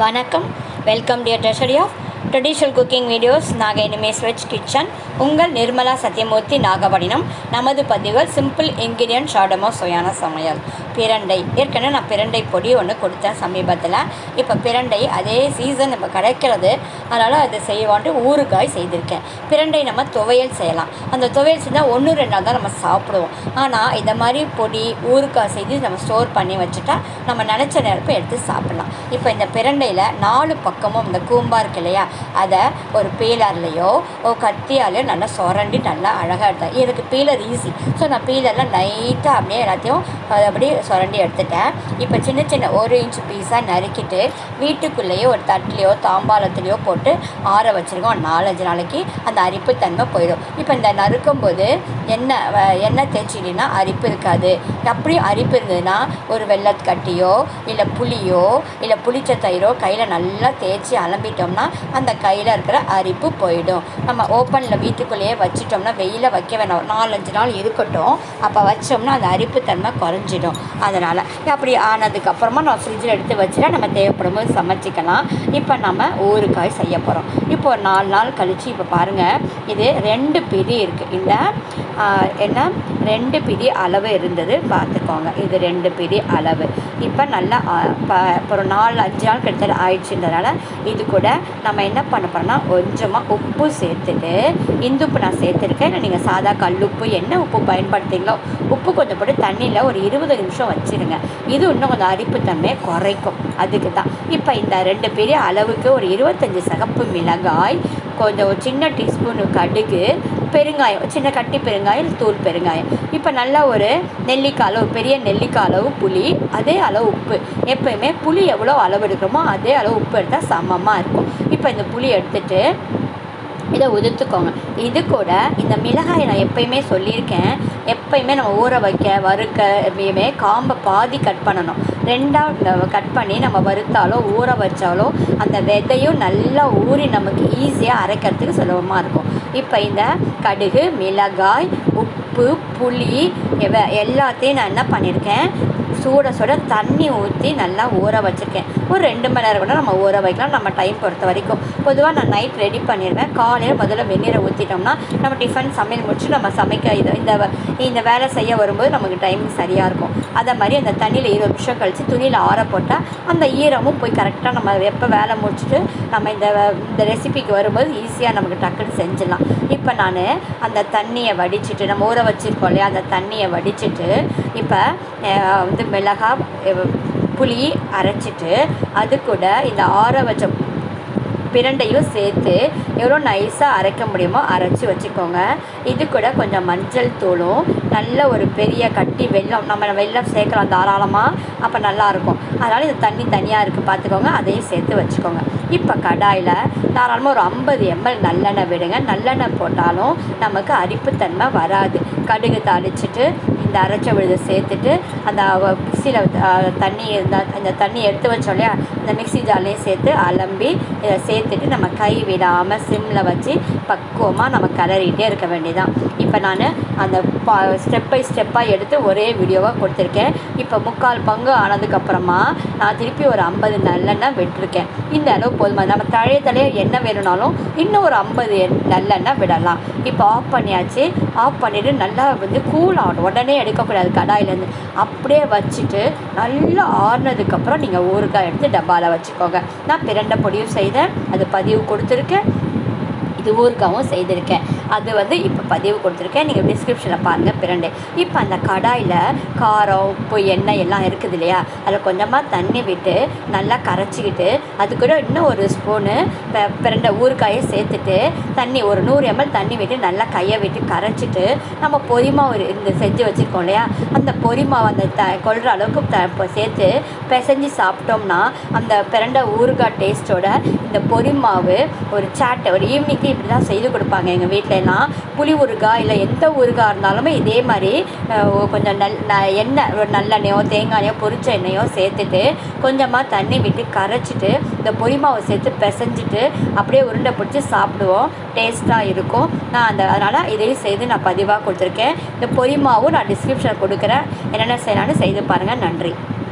வணக்கம். Welcome dear treasury of traditional cooking videos நாக இனிமேஸ் veg kitchen உங்கள் நிர்மலா சத்யமூர்த்தி நாகப்பட்டினம் நமது பதிவுகள் சிம்பிள் இன்கிரியன்ட் ஷார்டமோ சுவையான சமையல் பிரண்டை ஏற்கனவே நான் பிரண்டை பொடி ஒன்று கொடுத்தேன் சமீபத்தில் இப்போ பிரண்டை அதே சீசன் இப்போ கிடைக்கிறது அதனால் அதை செய்வான்ட்டு ஊறுகாய் செய்திருக்கேன் பிரண்டை நம்ம துவையல் செய்யலாம் அந்த துவையல் செஞ்சால் ஒன்று ரெண்டு நாள் தான் நம்ம சாப்பிடுவோம் ஆனால் இந்த மாதிரி பொடி ஊறுகாய் செய்து நம்ம ஸ்டோர் பண்ணி வச்சுட்டா நம்ம நினச்ச நேரப்போ எடுத்து சாப்பிட்லாம் இப்போ இந்த பிரண்டையில் நாலு பக்கமும் இந்த கூம்பா இருக்கு இல்லையா அதை ஒரு பீலர்லேயோ ஒரு கத்தியாலேயோ நல்லா சுரண்டி நல்லா அழகாக எடுத்தேன். எனக்கு பீலர் ஈஸி ஸோ நான் பீலரில் லைட்டாக அப்படியே எல்லாத்தையும் அதை அப்படியே சுரண்டி எடுத்துட்டேன். இப்போ சின்ன சின்ன ஒரு இன்ச் பீஸாக நறுக்கிட்டு வீட்டுக்குள்ளேயே ஒரு தட்டிலையோ தாம்பாளத்துலேயோ போட்டு ஆற வச்சுருக்கோம் நாலஞ்சு நாளைக்கு அந்த அரிப்பு தன்மை போயிடும். இப்போ இந்த நறுக்கும் போது எண்ணெய் வ- எண்ணெய் தேய்ச்சிட்டிங்கன்னா அரிப்பு இருக்காது. அப்படியும் அரிப்பு இருந்ததுன்னா ஒரு வெள்ளக்கட்டியோ இல்லை புளியோ இல்லை புளிச்ச தயிரோ கையில் நல்லா தேய்ச்சி அலம்பிட்டோம்னா அந்த கையில் இருக்கிற அரிப்பு போயிடும். நம்ம ஓப்பனில் வீட்டுக்குள்ளேயே வச்சிட்டோம்னா வெயில வைக்க வேணாம். ஒரு நாலஞ்சு நாள் இருக்கட்டும். அப்போ வச்சோம்னா அந்த அரிப்பு தன்மை குறைஞ்சிடும். அதனால் அப்படி ஆனதுக்கப்புறமா நம்ம ஃப்ரிட்ஜில் எடுத்து வச்சுட்டா நம்ம தேவைப்படும் போது சமைச்சிக்கலாம். இப்போ நம்ம ஊறுகாய் செய்ய போகிறோம் இப்போ ஒரு நாலு நாள் கழித்து இப்போ பாருங்கள் இது ரெண்டு பிடி இருக்குது இந்த என்ன? ரெண்டு பிடி அளவு இருந்தது. பார்த்துக்கோங்க. இது ரெண்டு பிடி அளவு. இப்போ நல்லா இப்போ ஒரு நாலு அஞ்சு நாள் கிட்டத்தட்ட ஆயிடுச்சுன்றதுனால இது கூட நம்ம என்ன பண்ண போகிறோம்னா கொஞ்சமாக உப்பு சேர்த்துட்டு இந்துப்பு நான் சேர்த்துருக்கேன். நீங்கள் சாதா கல்லுப்பு என்ன உப்பு பயன்படுத்துறீங்களோ உப்பு கொஞ்சம் போட்டு தண்ணியில் ஒரு இருபது நிமிஷம் வச்சிருங்க. இது இன்னும் கொஞ்சம் அரிப்புத்தன்மையை குறைக்கும். அதுக்கு தான். இப்போ இந்த ரெண்டு பெரிய அளவுக்கு ஒரு இருபத்தஞ்சி சகப்பு மிளகாய் கொஞ்சம் ஒரு சின்ன டீஸ்பூன் கடுகு பெருங்காயம் சின்ன கட்டி பெருங்காயம் தூள் பெருங்காயம். இப்போ நல்லா ஒரு நெல்லிக்காய் அளவு பெரிய நெல்லிக்காய் அளவு புளி அதே அளவு உப்பு. எப்பயுமே புளி எவ்வளோ அளவு எடுக்கிறோமோ அதே அளவு உப்பு எடுத்தால் சமமாக இருக்கும். இப்போ இந்த புளி எடுத்துட்டு இதை உதிர்த்துக்கோங்க இது கூட இந்த மிளகாயை நான் எப்பயுமே சொல்லியிருக்கேன். எப்பயுமே நம்ம ஊற வைக்க வறுக்க எப்பயுமே காம்பை பாதி கட் பண்ணணும். ரெண்டாக கட் பண்ணி நம்ம வறுத்தாலோ ஊற வச்சாலோ அந்த விதையும் நல்லா ஊறி நமக்கு ஈஸியாக அரைக்கிறதுக்கு சுலபமாக இருக்கும். இப்போ இந்த கடுகு மிளகாய் உப்பு புளி எவ- எல்லாத்தையும் நான் என்ன பண்ணியிருக்கேன் சூட சுட தண்ணி ஊற்றி நல்லா ஊற வச்சுருக்கேன். ஒரு ரெண்டு மணி நேரம் கூட நம்ம ஊற வைக்கலாம். நம்ம டைம் பொறுத்த வரைக்கும். பொதுவாக நான் நைட் ரெடி பண்ணிடுவேன் காலையில் முதல்ல வெந்நீரை ஊற்றிட்டோம்னா நம்ம டிஃபன் சமையல் முடிச்சு நம்ம சமைக்க இது இந்த இந்த வேலை செய்ய வரும்போது நமக்கு டைம் சரியாக இருக்கும். அதை மாதிரி அந்த தண்ணியில் இருபது நிமிஷம் கழித்து துணியில் ஆற போட்டால் அந்த ஈரமும் போய் கரெக்டாக நம்ம எப்போ வேலை முடிச்சுட்டு நம்ம இந்த இந்த ரெசிபிக்கு வரும்போது ஈஸியாக நமக்கு டக்குன்னு செஞ்சிடலாம். இப்போ நான் அந்த தண்ணியை வடிச்சிட்டு நம்ம ஊற வச்சுருக்கோம் இல்லையா? அந்த தண்ணியை வடிச்சிட்டு இப்போ வந்து மிளகாய் புளி அரைச்சிட்டு அது கூட இந்த ஆற வச்ச பிரண்டையும் சேர்த்து எவ்வளோ நைஸாக அரைக்க முடியுமோ அரைச்சி வச்சுக்கோங்க. இது கூட கொஞ்சம் மஞ்சள் தூளும் நல்ல ஒரு பெரிய கட்டி வெள்ளம் நம்ம வெள்ளம் சேர்க்கலாம் தாராளமாக அப்போ நல்லாயிருக்கும். அதனால் இது தண்ணி தனியாக இருக்குது பார்த்துக்கோங்க அதையும் சேர்த்து வச்சுக்கோங்க. இப்போ கடாயில் தாராளமாக ஒரு ஐம்பது எம்எல் நல்லெண்ணெய் விடுங்க. நல்லெண்ணெய் போட்டாலும் நமக்கு அரிப்புத்தன்மை வராது. கடுகு தாளிச்சிட்டு இந்த அரைச்ச விழுதை சேர்த்துட்டு அந்த மிக்சியில் தண்ணி இருந்தால் அந்த தண்ணி எடுத்து வச்சோம் இல்லையா? அந்த மிக்ஸி ஜாலையும் சேர்த்து அலம்பி இதை சேர்த்துட்டு நம்ம கை விடாமல் சிம்மில் வச்சு பக்குவமாக நம்ம கிளறிட்டே இருக்க வேண்டியதான் இப்போ நான் அந்த பா ஸ்டெப் பை ஸ்டெப்பாக எடுத்து ஒரே வீடியோவாக கொடுத்துருக்கேன். இப்போ முக்கால் பங்கு ஆனதுக்கப்புறமா நான் திருப்பி ஒரு ஐம்பது நல்லெண்ணெய் விட்டுருக்கேன். இந்த அளவு போதுமா? நம்ம தழைய தழைய எண்ணெய் வேணும்னாலும் இன்னும் ஒரு ஐம்பது நல்லெண்ணெய் விடலாம். இப்போ ஆஃப் பண்ணியாச்சு. ஆஃப் பண்ணிவிட்டு நல்லா வந்து கூல் ஆகணும். உடனே எடுக்கக்கூடாது கடாயிலேருந்து. அப்படியே வச்சுட்டு நல்லா ஆறுனதுக்கப்புறம் நீங்கள் ஊறுகாய் எடுத்து டப்பாவில் வச்சுக்கோங்க. நான் பிரண்டை பொடியும் செய்தேன். அது பதிவு கொடுத்துருக்கேன். இது ஊறுகாவும் செய்திருக்கேன். அது வந்து இப்போ பதிவு கொடுத்துருக்கேன். நீங்கள் டிஸ்கிரிப்ஷனில் பாருங்கள் பிறண்டு. இப்போ அந்த கடாயில் காரம் உப்பு எண்ணெய் எல்லாம் இருக்குது இல்லையா? அதில் கொஞ்சமாக தண்ணி விட்டு நல்லா கரைச்சிக்கிட்டு அது கூட இன்னும் ஒரு ஸ்பூனு பெ- பிரண்டை ஊறுகாயை சேர்த்துட்டு தண்ணி ஒரு நூறு எம்எல் தண்ணி விட்டு நல்லா கையை விட்டு கரைச்சிட்டு நம்ம பொரிமா ஒரு இந்த செஞ்சு வச்சுருக்கோம் இல்லையா? அந்த பொரிமாவு அந்த த கொள்கிற அளவுக்கு த இப்போ சேர்த்து பிசைஞ்சு சாப்பிட்டோம்னா அந்த பிரண்டை ஊறுகாய் டேஸ்ட்டோட இந்த பொரிமாவு ஒரு சாட்டை ஒரு ஈவினிங்க்கு இப்படி தான் செய்து கொடுப்பாங்க. எங்கள் வீட்டிலலாம் புளி ஊறுகாய் இல்லை எந்த ஊறுகாய் இருந்தாலுமே இதே மாதிரி கொஞ்சம் நல் ந- எண்ணெய் ஒரு நல்லெண்ணெயோ தேங்காயோ பொரிச்ச எண்ணெயோ சேர்த்துட்டு கொஞ்சமாக தண்ணி விட்டு கரைச்சிட்டு இந்த பொரிமாவை சேர்த்து பிசைஞ்சிட்டு அப்படியே உருண்டை பிடிச்சி சாப்பிடுவோம். டேஸ்ட்டாக இருக்கும். நான் அந்த அதனால் இதையும் செய்து நான் பதிவாக கொடுத்துருக்கேன். இந்த பொரிமாவும் நான் டிஸ்கிரிப்ஷன் கொடுக்குறேன். என்னென்ன செய்யலான்னு செய்து பாருங்கள் நன்றி.